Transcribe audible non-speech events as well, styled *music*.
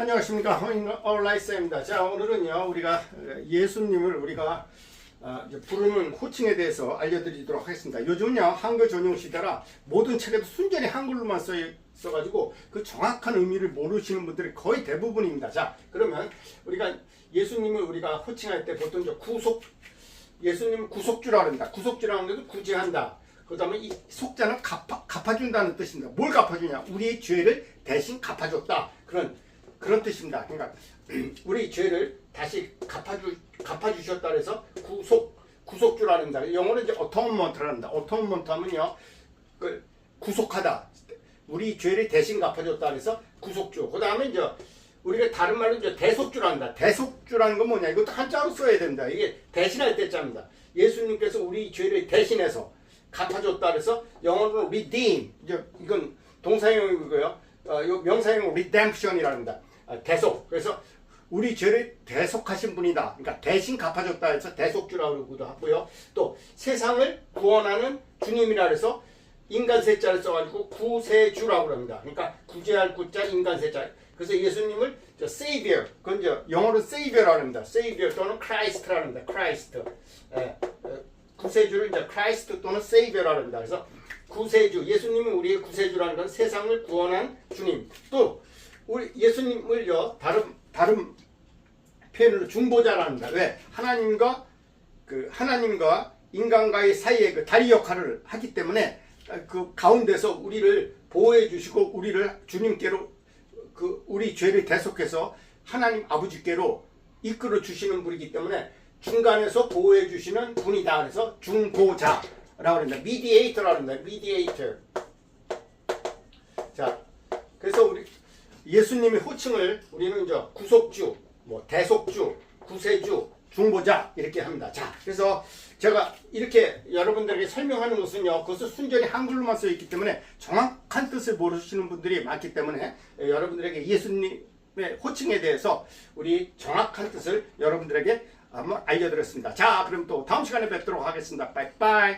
안녕하십니까 허인얼라이스입니다. 자 오늘은요 우리가 예수님을 우리가 아, 부르는 호칭에 대해서 알려드리도록 하겠습니다. 요즘요 한글 전용 시대라 모든 책에도 순전히 한글로만 써 있어가지고 그 정확한 의미를 모르시는 분들이 거의 대부분입니다. 자 그러면 우리가 예수님을 우리가 호칭할 때 보통 이제 구속 예수님은 구속주라 합니다. 구속주라는 것도 구제한다. 그 다음에 이 속자는 갚아, 갚아준다는 뜻입니다. 뭘 갚아주냐? 우리의 죄를 대신 갚아줬다. 그런, 그런 뜻입니다. 그러니까, *clears throat* 우리 죄를 다시 갚아주, 갚아주셨다 그래서 구속, 구속주라는 다 영어는 이제 어터먼트라는 합니다. 어터먼트 하면요, 그, 구속하다. 우리 죄를 대신 갚아줬다 그래서 구속주. 그 다음에 이제 우리가 다른 말로 이제 대속주란다. 대속주라는 건 뭐냐? 이것도 한자로 써야 된다. 이게 대신할 때 자입니다. 예수님께서 우리 죄를 대신해서 갚아줬다 그래서 영어로 redeem. 이제 이건 동사형이고요. 어, 요 명사형은 redemption이랍니다. 아, 대속. 그래서 우리 죄를 대속하신 분이다. 그러니까 대신 갚아줬다 해서 대속주라고 그러기도 하고요. 또 세상을 구원하는 주님이라 해서 인간 세자를 써가지고 구세주라고 합니다. 그러니까 구제할 구자 인간 세자. 그래서 예수님을 저 Savior, 그건 저 영어로 Savior라고 합니다. Savior 또는 Christ라고 합니다. Christ. 예, 어, 구세주를 이제 Christ 또는 Savior라고 합니다. 그래서 구세주, 예수님은 우리의 구세주라는 건 세상을 구원한 주님. 또 예수님을요 다른 다른 표현으로 중보자라고 합니다. 왜? 하나님과 그 하나님과 인간과의 사이에 그 다리 역할을 하기 때문에 그 가운데서 우리를 보호해 주시고 우리를 주님께로 그 우리 죄를 대속해서 하나님 아버지께로 이끌어 주시는 분이기 때문에 중간에서 보호해 주시는 분이다. 그래서 중보자라고 합니다. 미디에이터라고 합니다. 미디에이터. 자, 그래서 우리 예수님의 호칭을 우리는 이제 구속주, 뭐 대속주, 구세주, 중보자 이렇게 합니다. 자, 그래서 제가 이렇게 여러분들에게 설명하는 것은요, 그것은 순전히 한글로만 써 있기 때문에 정확한 뜻을 모르시는 분들이 많기 때문에 예, 여러분들에게 예수님의 호칭에 대해서 우리 정확한 뜻을 여러분들에게 한번 알려드렸습니다. 자, 그럼 또 다음 시간에 뵙도록 하겠습니다. 빠이빠이.